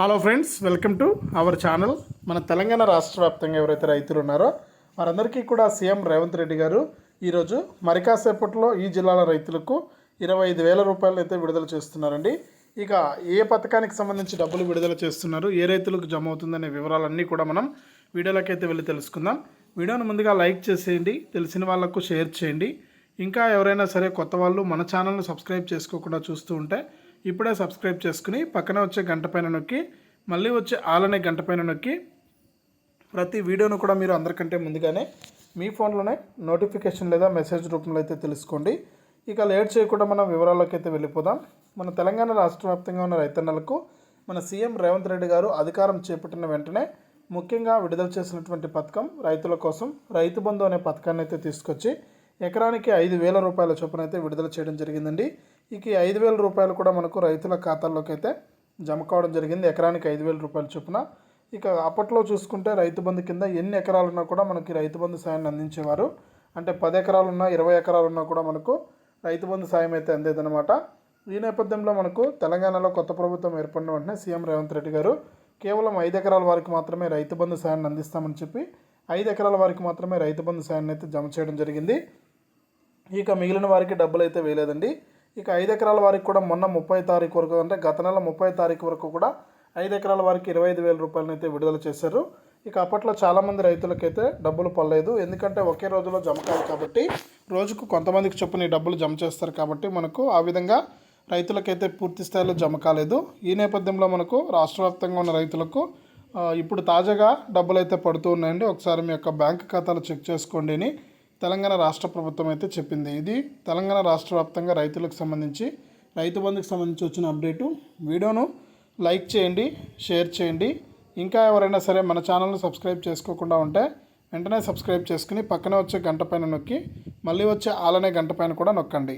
Hello friends welcome to our channel మన తెలంగాణ రాష్ట్ర వ్యాప్తంగా ఎవరైతే రైతులు ఉన్నారో వారందరికీ కూడా సీఎం రేవంత్ రెడ్డి గారు ఈరోజు మరికాసేపట్లో ఈ జిల్లాల రైతులకు ఇరవై ఐదు వేల రూపాయలు అయితే విడుదల చేస్తున్నారండి. ఇక ఏ పథకానికి సంబంధించి డబ్బులు విడుదల చేస్తున్నారు ఏ రైతులకు జమ అవుతుందనే వివరాలన్నీ కూడా మనం వీడియోలోకి అయితే వెళ్ళి తెలుసుకుందాం. వీడియోను ముందుగా లైక్ చేసేయండి తెలిసిన వాళ్ళకు షేర్ చేయండి. ఇంకా ఎవరైనా సరే కొత్త వాళ్ళు మన ఛానల్ను సబ్స్క్రైబ్ చేసుకోకుండా చూస్తూ ఉంటే ఇప్పుడే సబ్స్క్రైబ్ చేసుకుని పక్కన వచ్చే గంట పైన నొక్కి మళ్ళీ వచ్చే ఆలనే గంట పైన నొక్కి ప్రతి వీడియోను కూడా మీరు అందరికంటే ముందుగానే మీ ఫోన్లోనే నోటిఫికేషన్ లేదా మెసేజ్ రూపంలో అయితే తెలుసుకోండి. ఇక లేట్ చేయకుండా మనం వివరాల్లోకి అయితే వెళ్ళిపోదాం. మన తెలంగాణ రాష్ట్ర వ్యాప్తంగా ఉన్న రైతన్నలకు మన సీఎం రేవంత్ రెడ్డి గారు అధికారం చేపట్టిన వెంటనే ముఖ్యంగా విడుదల చేసినటువంటి పథకం రైతుల కోసం రైతు బంధు అనే పథకాన్ని అయితే తీసుకొచ్చి ఎకరానికి ఐదు వేల రూపాయల చొప్పున అయితే విడుదల చేయడం జరిగిందండి. ఇక ఐదు వేల రూపాయలు కూడా మనకు రైతుల ఖాతాల్లోకి అయితే జమ కావడం జరిగింది. ఎకరానికి ఐదు వేల రూపాయల చొప్పున. ఇక అప్పట్లో చూసుకుంటే రైతు బంధు కింద ఎన్ని ఎకరాలున్నా కూడా మనకి రైతు బంధు సాయాన్ని అందించేవారు. అంటే పది ఎకరాలున్నా ఇరవై ఎకరాలున్నా కూడా మనకు రైతు బంధు సాయం అయితే అందేదన్నమాట. ఈ నేపథ్యంలో మనకు తెలంగాణలో కొత్త ప్రభుత్వం ఏర్పడిన వెంటనే సీఎం రేవంత్ రెడ్డి గారు కేవలం ఐదు ఎకరాల వారికి మాత్రమే రైతు బంధు సాయాన్ని అందిస్తామని చెప్పి ఐదు ఎకరాల వారికి మాత్రమే రైతు బంధు సాయాన్ని అయితే జమ చేయడం జరిగింది. ఇక మిగిలిన వారికి డబ్బులు అయితే వేయలేదండి. ఇక ఐదు ఎకరాల వారికి కూడా మొన్న ముప్పై తారీఖు వరకు అంటే గత నెల ముప్పై తారీఖు వరకు కూడా ఐదు ఎకరాల వారికి ఇరవై ఐదు వేల రూపాయలను అయితే విడుదల చేశారు. ఇక అప్పట్లో చాలామంది రైతులకైతే డబ్బులు పడలేదు. ఎందుకంటే ఒకే రోజులో జమ కాదు కాబట్టి రోజుకు కొంతమందికి చొప్పున ఈ డబ్బులు జమ చేస్తారు కాబట్టి మనకు ఆ విధంగా రైతులకైతే పూర్తి స్థాయిలో జమ కాలేదు. ఈ నేపథ్యంలో మనకు రాష్ట్ర వ్యాప్తంగా ఉన్న రైతులకు ఇప్పుడు తాజాగా డబ్బులు అయితే పడుతూ ఉన్నాయండి. ఒకసారి మీ యొక్క బ్యాంక్ ఖాతాలు చెక్ చేసుకోండి అని తెలంగాణ రాష్ట్ర ప్రభుత్వం అయితే చెప్పింది. ఇది తెలంగాణ రాష్ట్ర వ్యాప్తంగా రైతులకు సంబంధించి రైతు బంధుకు సంబంధించి వచ్చిన అప్డేటు. వీడియోను లైక్ చేయండి షేర్ చేయండి. ఇంకా ఎవరైనా సరే మన ఛానల్ను సబ్స్క్రైబ్ చేసుకోకుండా ఉంటే వెంటనే సబ్స్క్రైబ్ చేసుకుని పక్కనే వచ్చే గంట పైన నొక్కి మళ్ళీ వచ్చే ఆలనే గంట పైన కూడా నొక్కండి.